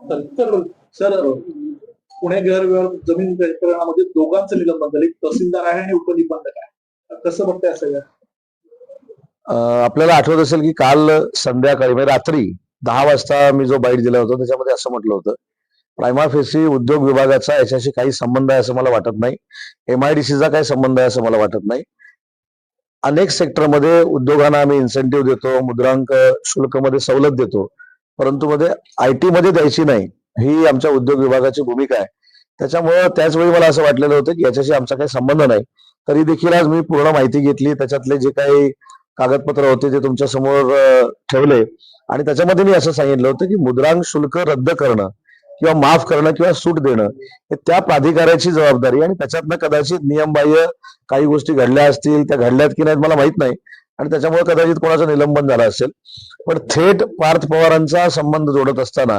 तर सर पुणे गैरव्यवहार जमीन प्रकरणामध्ये दोघांचं निलंबन झालं. एक तहसीलदार आहे आणि उपनिबंधक आहे. कसं बघताय सगळं? आपल्याला आठवत असेल की काल संध्याकाळी म्हणजे रात्री दहा वाजता मी जो बाईट दिला होता त्याच्यामध्ये असं म्हटलं होतं प्रायमा फेसी उद्योग विभागाचा याच्याशी काही संबंध आहे असं मला वाटत नाही. एमआयडीसीचा काही संबंध आहे असं मला वाटत नाही. अनेक सेक्टरमध्ये उद्योगांना आम्ही इन्सेंटिव्ह देतो मुद्रांक शुल्कमध्ये सवलत देतो. परंतु मध्ये आय टी मध्ये द्यायची नाही ही आमच्या उद्योग विभागाची भूमिका आहे. त्याच्यामुळं त्याच वेळी मला असं वाटलेलं होतं की याच्याशी आमचा काही संबंध नाही. तरी देखील आज मी पूर्ण माहिती घेतली त्याच्यातले जे काही कागदपत्र होते ते तुमच्यासमोर ठेवले. आणि त्याच्यामध्ये मी असं सांगितलं होतं की मुद्रांक शुल्क रद्द करणं किंवा माफ करणं किंवा सूट देणं हे त्या प्राधिकाऱ्याची जबाबदारी आणि त्याच्यातनं कदाचित नियमबाह्य काही गोष्टी घडल्या असतील त्या घडल्यात की नाहीत मला माहीत नाही. आणि त्याच्यामुळे कदाचित कोणाचं निलंबन झालं असेल. पण थेट पार्थ पवारांचा संबंध जोडत असताना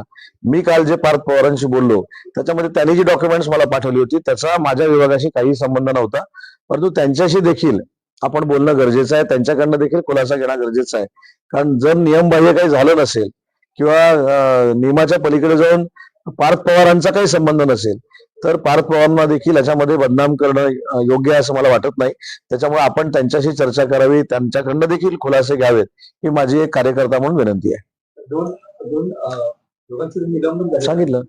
मी काल जे पार्थ पवारांशी बोललो त्याच्यामध्ये त्यांनी जी डॉक्युमेंट्स मला पाठवली होती त्याचा माझ्या विभागाशी काही संबंध नव्हता. परंतु त्यांच्याशी देखील आपण बोलणं गरजेचं आहे. त्यांच्याकडनं देखील खुलासा घेणं गरजेचं आहे. कारण जर नियमबाह्य काही झालं नसेल किंवा नियमाच्या पलीकडे जाऊन पार्थ पवारांचा काही संबंध नसेल तर पार्थ पवारांना देखील याच्यामध्ये बदनाम करणं योग्य आहे असं मला वाटत नाही. त्याच्यामुळे आपण त्यांच्याशी चर्चा करावी त्यांच्याकडनं देखील खुलासे घ्यावेत ही माझी एक कार्यकर्ता म्हणून विनंती आहे. सांगितलं.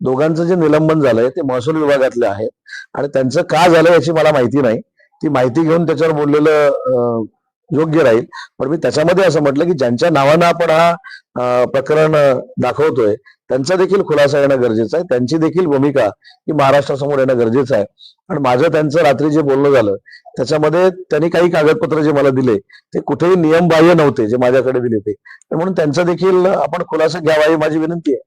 दोघांचं जे निलंबन झालंय ते महसूल विभागातले आहे आणि त्यांचं का झालं याची मला माहिती नाही. ती माहिती घेऊन त्याच्यावर बोललेलं योग्य राहील. पण मी त्याच्यामध्ये असं म्हटलं की ज्यांच्या नावानं आपण हा प्रकरण दाखवतोय त्यांचा देखील खुलासा येणं गरजेचं आहे. त्यांची देखील भूमिका ही महाराष्ट्रासमोर येणं गरजेचं आहे. आणि माझं त्यांचं रात्री जे बोलणं झालं त्याच्यामध्ये त्यांनी काही कागदपत्र जे मला दिले ते कुठेही नियमबाह्य नव्हते जे माझ्याकडे दिले ते तर म्हणून त्यांचा देखील आपण खुलासा घ्यावा ही माझी विनंती आहे.